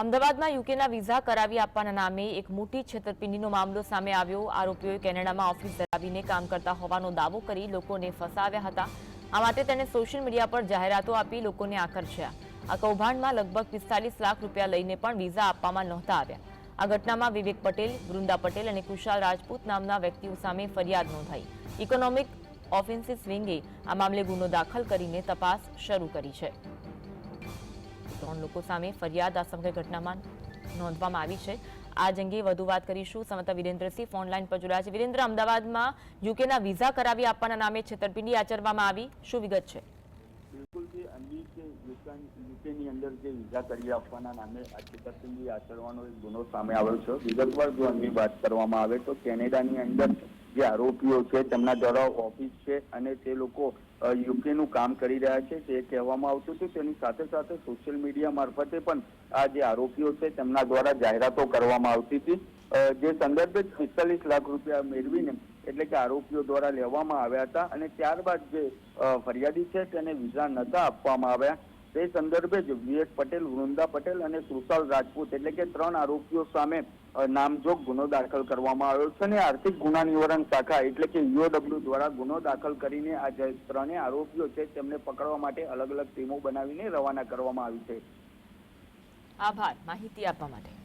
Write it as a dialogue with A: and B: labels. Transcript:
A: અમદાવાદમાં યુકેના વિઝા કરાવી આપવાના નામે એક મોટી છેતરપિંડીનો મામલો સામે આવ્યો. આરોપીઓએ કેનેડામાં ઓફિસ ધરાવીને કામ કરતા હોવાનો દાવો કરી લોકોને ફસાવ્યા હતા. આ માટે તેણે સોશિયલ મીડિયા પર જાહેરાતો આપી લોકોને આકર્ષ્યા. આ કૌભાંડમાં લગભગ પિસ્તાલીસ લાખ રૂપિયા લઈને પણ વિઝા આપવામાં નહોતા આવ્યા. આ ઘટનામાં વિવેક પટેલ, વૃંદા પટેલ અને કુશાલ રાજપૂત નામના વ્યક્તિઓ સામે ફરિયાદ નોંધાઈ. ઇકોનોમિક ઓફેન્સીસ વિંગે આ મામલે ગુનો દાખલ કરીને તપાસ શરૂ કરી છે. ત્રણ લોકો સામે ફરિયાદ આ સમગ્ર ઘટનામાં નોંધવામાં આવી છે. આ અંગે વધુ વાત કરીશું. સમતા વિરેન્દ્રસિંહ ફોનલાઈન પર જોડાયા છે. વિરેન્દ્ર, અમદાવાદમાં યુકેના વિઝા કરાવી આપવાના નામે છેતરપિંડી આચરવામાં આવી. શું વિગત છે?
B: બિલકુલ જે અન્ય કે યુકેની અંદર જે વિઝા કરી આપવાના નામે છેતરપિંડી આચરવાનો એક ગુનો સામે આવ્યો છે. વિગતવાર જો અંગે વાત કરવામાં આવે તો કેનેડાની અંદર જે આરોપીઓ છે, તેમના દ્વારા ઓફિસ છે અને તે લોકો યુકેનું કામ કરી રહ્યા છે. તે કહેવામાં આવતું હતું તેની સાથે સાથે સોશિયલ મીડિયા મારફતે પણ આ જે આરોપીઓ છે, તેમના દ્વારા જાહેરાતો કરવામાં આવતી હતી. જે સંદર્ભે પિસ્તાલીસ લાખ રૂપિયા મેળવીને એટલે કે આરોપીઓ દ્વારા લેવામાં આવ્યા હતા અને ત્યારબાદ જે ફરિયાદી છે, તેને વિઝા નતા આપવામાં આવ્યા. તે સંદર્ભે જ વિવેક પટેલ, વૃંદા પટેલ અને કૃષાલ રાજપૂત એટલે કે ત્રણ આરોપીઓ સામે નામજોગ ગુનો દાખલ કરવામાં આવ્યો છે અને આર્થિક ગુના નિવારણ શાખા એટલે કે યુઓડબ્લ્યુ દ્વારા ગુનો દાખલ કરીને આ જે ત્રણેય આરોપીઓ છે તેમને પકડવા માટે અલગ અલગ ટીમો બનાવીને રવાના કરવામાં આવી છે.
A: આભાર. માહિતી આપવા માટે.